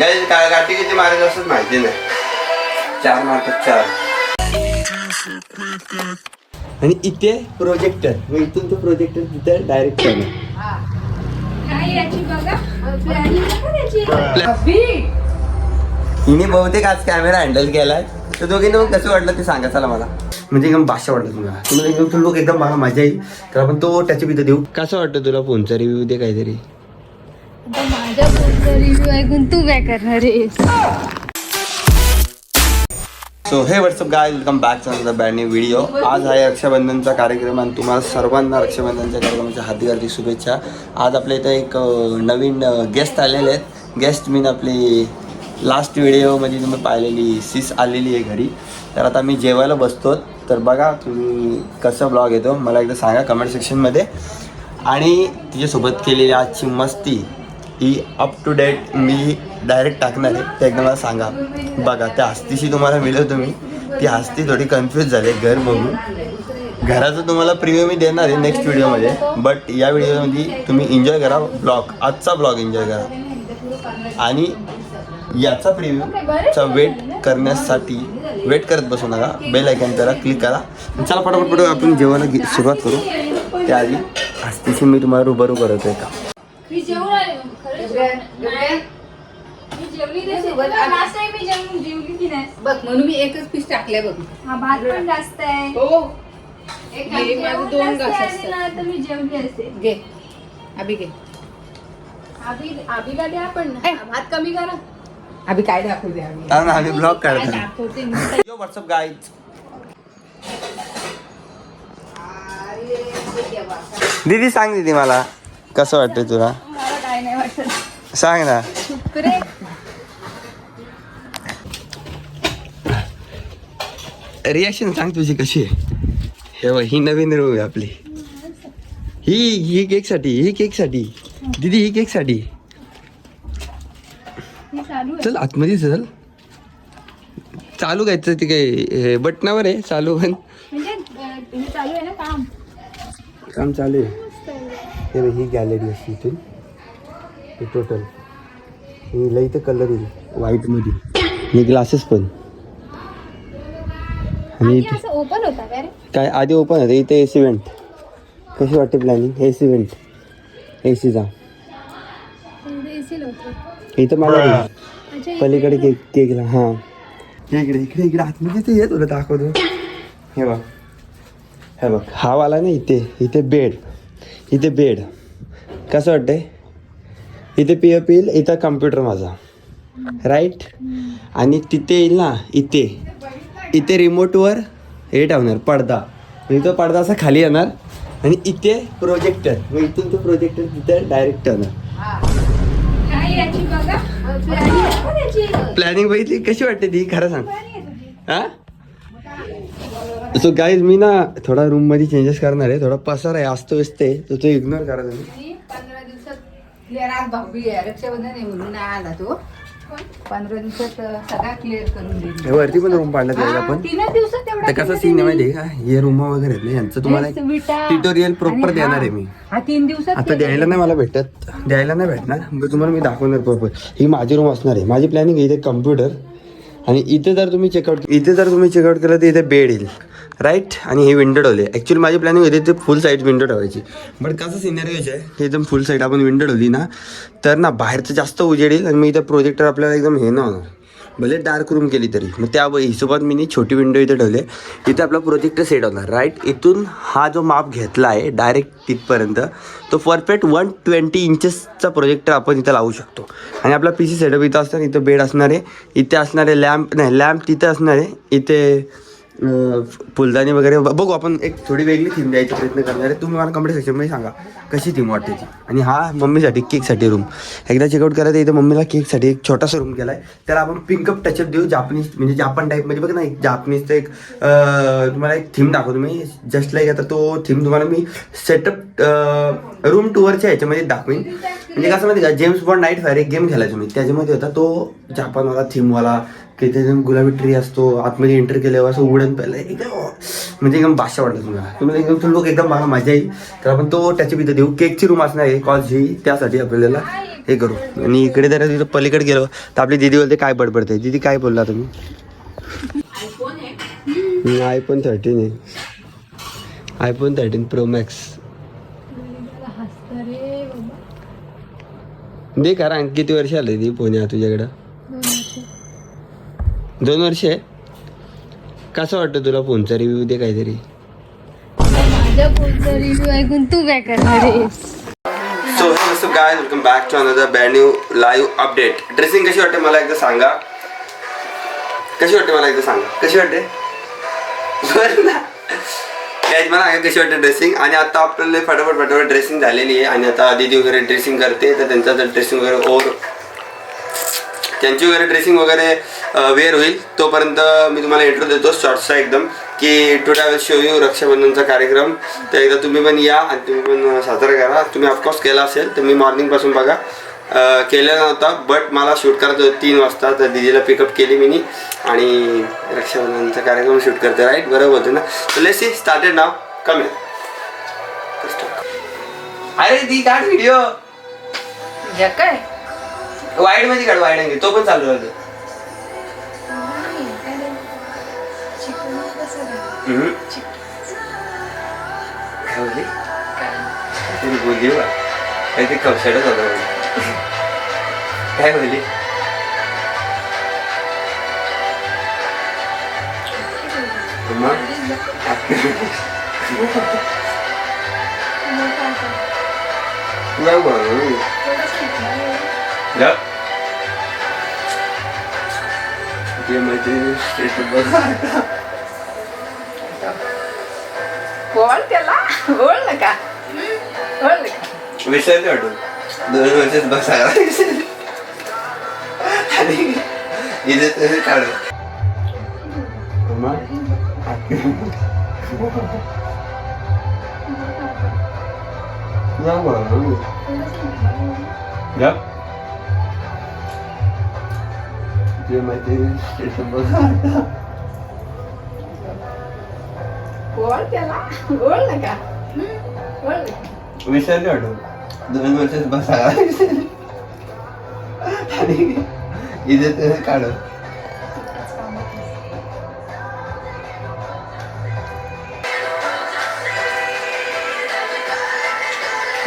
गाई का गाठी किती असंच माहिती नाही. चार मारतात चार. आणि इथे प्रोजेक्टर मग इथून तो प्रोजेक्टर तिथे डायरेक्ट करणार काय याची बघा प्लॅनिंग बघा याची अभि, हिने बहुतेक आज कॅमेरा हँडल केलाय. तर दोघींनी मग कसं वाटलं ते सांगा चला मला. म्हणजे एकदम भाषा वाटलं तुम्हाला. तुम्हाला एकदम तो लोक एकदम मला मजा येईल. तर आपण तो त्याच्या तिथे देऊ. कसं वाटतं तुला फोनचा रिव्ह्यू दे काहीतरी? माझ्या फोनचा रिव्ह्यू ऐकून तू काय करणार आहेस? सो हे what's up guy welcome back to another new video आज आहे रक्षाबंधनचा कार्यक्रम आणि तुम्हाला सर्वांना रक्षाबंधनच्या कार्यक्रमाच्या हार्दिक हार्दिक शुभेच्छा. आज आपल्या इथं एक नवीन गेस्ट आलेले आहेत. गेस्ट मीन आपली लास्ट व्हिडिओमध्ये तुम्ही पाहिलेली सीस आलेली आहे घरी. तर आता मी जेवायला बसतो. तर बघा तुम्ही कसं ब्लॉग येतो. मला एकदा सांगा कमेंट सेक्शनमध्ये आणि तिच्यासोबत केलेली आजची मस्ती. ही अप टू डेट मी डायरेक्ट टाकणार आहे. ते एकदा मला सांगा. बघा त्या हस्तीशी तुम्हाला मिळेल तुम्ही. ती हस्ती थोडी कन्फ्यूज झाली घर बघून. घराचं तुम्हाला प्रिव्ह्यू मी देणार आहे नेक्स्ट व्हिडिओमध्ये बट या व्हिडिओमध्ये तुम्ही एन्जॉय करा ब्लॉग आजचा ब्लॉग एन्जॉय करा. आणि याचा प्रिव्ह्यूचा वेट करण्यासाठी वेट करत बसू नका. बेल आयकॉन करा क्लिक करा. चला पटापट पटो आपण जेवायला सुरुवात करू. त्याआधी हस्तीशी मी तुम्हाला रुबरू करत आहे का? मग. खरंच जेवण. नाही. मी जेवली तशी. तुला जास्त आहे मी जेवून जेवली की नाही. बघ म्हणून मी एकच पीस टाकलाय बघ. हा भात पण जास्त आहे. हो. एक जेवण दोन जास्त घास आहे असतात. ना, तर मी जेवली असते घे. अभि घे. आभी आभीला द्या पण. भात कमी करा. अभि काय दाखवते आम्ही कारण आम्ही ब्लॉग काय काढतो. दाखवते मी? यो व्हॉट्सअप गाईज दीदी सांग दीदी मला. कसं वाटतंय तुला मला काय नाही वाटत सांग ना रिॲक्शन सांग तुझी कशी आहे? हे बघ ही नवीन रूम आहे आपली. ही ही केकसाठी ही केकसाठी दीदी ही केकसाठी चालू आतमध्ये चल. चालू घ्यायचं ते काय हे बटनावर आहे चालू पण. म्हणजे अं, हे चालू आहे ना काम? काम चालू आहे. हे बघ, ही गॅलरी असते इथून. हे टोटल हिला इथं कलर येईल. व्हाईटमध्ये आणि ग्लासेस पण. आणि इथे ओपन होता काय रे? काय आधी ओपन होतं. इथे ए सी वेंट कशी वाटते planning A C vent A सीचा एसी होतं इथं मला अच्छा हे पलीकडे केक केकला हां. इकडे इकडे इकडे. आतमध्ये ते येत तुला दाखवतो. हे बघ. हे बघ. हा वाला ना इथे. इथे बेड इथे बेड कसं वाटतंय? इथे पी एफ येईल इथं कम्प्युटर माझा. राईट आणि तिथे येईल ना इथे. इथे रिमोटवर हे ठेवणार पडदा. म्हणजे तो पडदा असा खाली येणार. आणि इथे प्रोजेक्टर मग इथून तो प्रोजेक्टर तिथे डायरेक्ट ठेवणार. प्लॅनिंग बघितली? कशी वाटते ती? खरं सांग. हा? सो गाईज मी ना थोडा रूममध्ये चेंजेस करणार आहे. थोडा पसार आहे असतो व्यस्त आहे. तर तो इग्नोर करा तुम्ही. क्लिअर आज भाऊबी आहे. रक्षाबंधन आहे म्हणून नाही आला तो. पंधरा दिवसात सगळा क्लिअर करून देईल. हे वरती पण रूम पाडला त्याला हा, पण. तीनच दिवसात तेवढा तर कसं सीन आहे माहिती आहे का? हे रूम वगैरे आहेत ना यांचं. तुम्हाला हेच विटा. ट्युटोरियल प्रॉपर देणार आहे मी. हा तीन दिवसात आता द्यायला नाही मला भेटत. द्यायला नाही भेटणार. पण तुम्हाला मी दाखवणार प्रॉपर ही माझी रूम असणार आहे. माझी प्लॅनिंग इथे कम्प्युटर आणि इथे जर तुम्ही चेकआउट इथे जर तुम्ही चेकआउट केलं तर इथे बेड येईल. राईट आणि हे विंडो ठेवले. ॲक्च्युली माझी प्लॅनिंग होती ते फुल साईड विंडो ठेवायची. बट कसं सिनेरिओच आहे एकदम फुल साईड आपण विंडो ठेवली ना तर ना बाहेरचं जास्त उजेड येईल आणि मग इथं प्रोजेक्टर आपल्याला एकदम हे ना होणार भले डार्क रूम केली तरी. मग त्या हिशोबात मी छोटी विंडो इथे ठेवले. इथे आपला प्रोजेक्टर सेट होणार राईट इथून हा जो माप घेतला आहे डायरेक्ट तिथपर्यंत तो परफेक्ट वन ट्वेंटी इंचेसचा प्रोजेक्टर आपण इथं लावू शकतो. आणि आपला पी सी सेटअप इथं असणार इथं बेड असणार आहे. इथे असणारे लॅम्प नाही लॅम्प तिथे असणार आहे. इथे फुलदाणी वगैरे. बघू आपण एक थोडी वेगळी थीम द्यायचा प्रयत्न करणार आहे. तुम्ही मला कमेंट सेक्शनमध्ये सांगा कशी थीम वाटते ती आणि हा मम्मीसाठी केकसाठी रूम एकदा चेकआउट करायचं इथं मम्मीला केकसाठी एक छोटासा रूम केला आहे त्याला आपण पिंकअप टचअप देऊ जापनीज म्हणजे जापान टाईपमध्ये बघ ना एक जापनीजचं एक तुम्हाला एक थीम दाखवतो मी. जस्ट लाईक आता तो थीम तुम्हाला मी सेटअप रूम टूवरच्या ह्याच्यामध्ये दाखवीन. म्हणजे कसं माहिती का जेम्स बॉन्ड नाईट फायर एक गेम खेळायचो मी. त्याच्यामध्ये होता तो जापानवाला थीमवाला की त्याच्यात गुलाबी ट्री असतो आतमध्ये एंटर केल्यावर असं उडण पहिलं एकदम म्हणजे एकदम भाषा वाटलं तुम्हाला. तुम्हाला एकदम तो लोक एकदम मला मजा येईल. तर आपण तो त्याच्या तिथे देऊ. केकची रूम असणार आहे कॉल जी त्यासाठी आपल्याला हे करू. आणि इकडे जरा तिथं पलीकडे गेलो तर आपली दीदी बोलते काय बडबडते? दीदी काय बोलला तुम्ही? आयफोन थर्टीन आहे. आयफोन थर्टीन प्रो मॅक्स दे करा किती वर्ष आले ती आहे तुझ्याकडं. दोन वर्ष आहे. कसं वाटतं तुला फोनचा रिव्ह्यू दे काहीतरी? माझ्या फोनचा रिव्ह्यू ऐकून तू काय करणार so so guys welcome back to another brand new live update dressing कशी वाटते मला एकदा सांगा. कशी वाटते मला एकदा सांगा. कशी वाटते? बरं ना. Guys, मला सांगा कशी वाटते ड्रेसिंग आणि आता आपल्याला फटाफट फटाफट ड्रेसिंग झालेली आहे. आणि आता दीदी वगैरे ड्रेसिंग करते तर त्यांचा जर ड्रेसिंग वगैरे ओव्हर त्यांची वगैरे ड्रेसिंग वगैरे वेअर होईल. तोपर्यंत मी तुम्हाला इंट्रो देतो शॉर्ट्सचा एकदम की today I will show you रक्षाबंधनचा कार्यक्रम. तर एकदा तुम्ही पण या आणि तुम्ही पण साजरा करा. तुम्ही ऑफकोर्स केला असेल तर मी मॉर्निंगपासून बघा. केलेला नव्हता बट मला शूट करायचं होतं तीन वाजता. तर दिदीला पिकअप केली मी आणि रक्षाबंधनचा कार्यक्रम शूट करते. राईट बरोबर होते ना? तर लेट्स सी स्टार्टेड नाव कमी अरे दी काढ व्हिडिओ काय? वाईडमध्ये काढ अंगी तो पण चालू राहतो. काय? बोलली बोलली बा. काहीतरी कवशाडच होता बोलली. काय बोलली? मग? नाही बोलू. जा. मैत्रिणी status बघ. बोल त्याला. ओळलं का? ओळलं का विसरले वाटून दोन वर्षात बसायला. आणि इथे तरी काढू. बोल ओळलं का? ओळलं का विसरले वाटून दोन वर्षात बसायला आणि इथे तरी काढू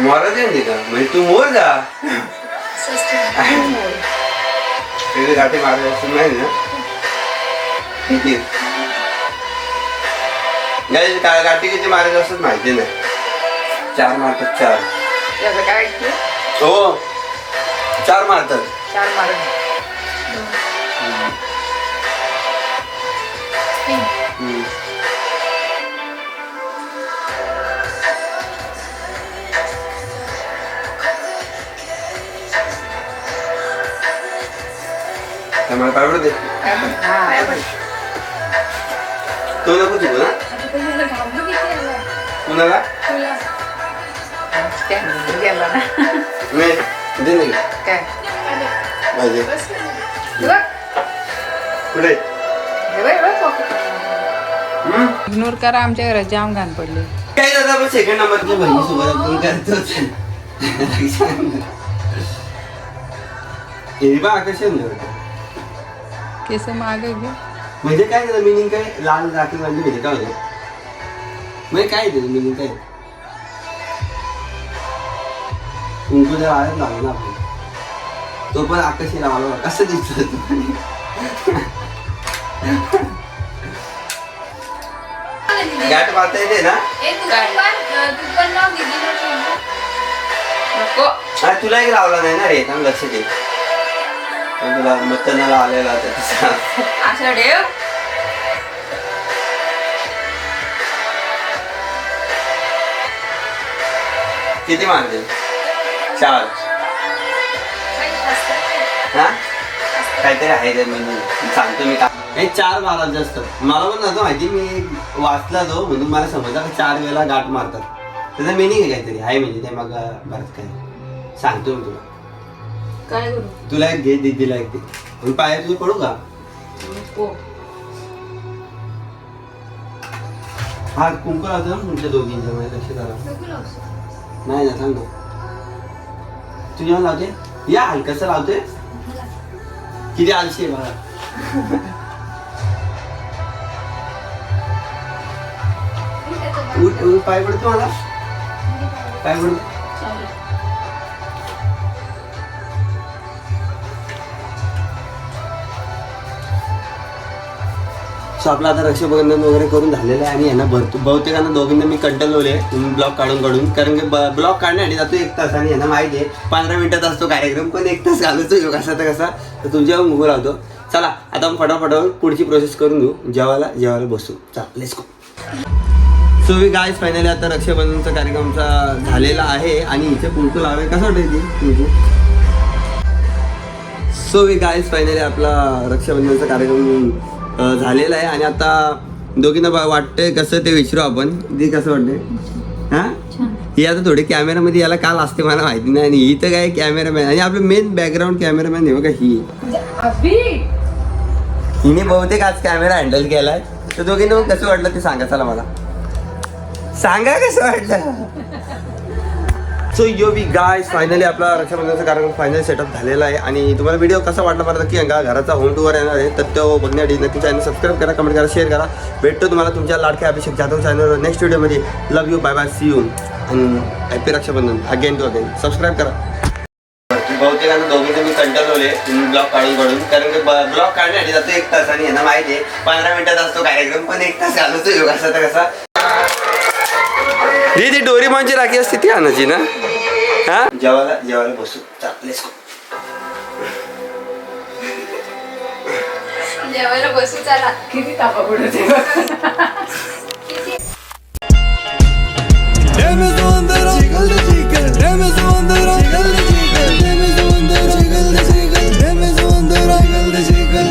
मोरा दे का? म्हणजे तू मोर जा. तिथे गाठी असून नाही ना. गाठी किती मारायचं असत माहिती नाही. चार मारतात चार. काय हो. चार मारतात. चार मार मला पावडर दे. हा तो नको चुकू ना कुणाला? नाही दे नाही बघ, कुठे? इग्नोर करा आमच्या घरात जाम घाण पडली. काय दादा आपण सेकंड नंबरच्या बहिणीसोबत आपण करतोच हे बा आकर्षण केस माग गे म्हणजे काय त्याचं मिनिंग काय? लाल राखी म्हणजे म्हणजे काय होतं? म्हणजे काय त्याचं मिनिंग काय? कुंकू जर आळत लागला ना आपण. तो पण आकाशी लावला कसं दिसतो तो गाठ मारता येते ना? हा तुला एक लावला नाही ना रे लक्ष दे. तुला आलेला असं ठेव किती मारते चार. हा? काहीतरी आहे त्या मेनू सांगतो मी का हे चार मारायचं जास्त मला पण नव्हतं माहिती मी वाचला तो म्हणून मला समजला की चार वेळेला गाठ मारतात. त्याचं मिनिंग आहे काहीतरी आहे म्हणजे ते मग बरंच काय. सांगतो मी तुला. काय करू? तुला एक घे दीदीला एक दे. मी पाया तुझे पडू का? नको हा कुंकू लावतो ना तुमच्या दोघींच्या माझ्या लक्ष करा नको लावू. नाही ना ना तुझ्या लावते? या हलकस लावतोय किती आलशी आहे उठ उठ पाय पडतो मला. पाय पडतो. सो आपलं आता रक्षाबंधन वगैरे करून झालेलं आहे आणि यांना भरतो बहुतेकांना दोघींना मी कंटलवले ब्लॉग काढून काढून. कारण की ब्लॉग काढण्यासाठी जातो एक तास आणि यांना माहिती आहे. पंधरा मिनिटात असतो कार्यक्रम पण एक तास घालवतो योग कसा तर कसा. तर तुमच्यावर उभं राहतो. चला आता आपण फटाफट पुढची प्रोसेस करून घेऊ. जेवायला जेवायला बसू. चला let's go so we guys finally आता रक्षाबंधनचा कार्यक्रम आमचा झालेला आहे. आणि इथे कुंकू लावे कसं वाटायची कुंकू? सो वी गायज फायनली आपला रक्षाबंधनचा कार्यक्रम झालेला आहे आणि आता दोघींना वाटतंय कसं ते विचारू आपण. ते कसं वाटतंय? हा? ही आता थोडी कॅमेरामध्ये याला काल असते मला माहिती नाही. आणि ही तर काय कॅमेरामॅन आणि आपलं मेन बॅकग्राऊंड कॅमेरामॅन हे बघा ही. हिने बहुतेक आज कॅमेरा हँडल केलाय. तर दोघींना मग कसं वाटलं ते सांगा चला मला. सांगा कसं वाटलं? So yo we guys finally आपला रक्षाबंधनचा कार्यक्रम फायनल सेटअप झालेला आहे. आणि तुम्हाला व्हिडिओ कसा वाटला मला नक्की सांगा. घराचा होम टूवर येणार आहे तर तो बघण्यासाठी नक्की चॅनल सबस्क्राईब करा कमेंट करा शेअर करा. भेटतो तुम्हाला तुमच्या लाडक्या अभिषेक जाधव चॅनलवर नेक्स्ट व्हिडिओमध्ये love you bye bye see you आणि happy Rakshabandhan. Again to again subscribe करा. बहुतेकांना दोघींचे मी कंटाळवले ब्लॉग काढून काढून. कारण की ब्लॉग काढण्यासाठी जातो एक तास आणि यांना माहिती आहे पंधरा मिनिटात असतो कार्यक्रम पण एक तास घालवतो योग तर कसा. ही ती डोरीमॉनची राखी असते ती आणायची ना? हा? जेवायला जेवायला बसू. चालेल जेवायला बसू चला. किती तापा पडते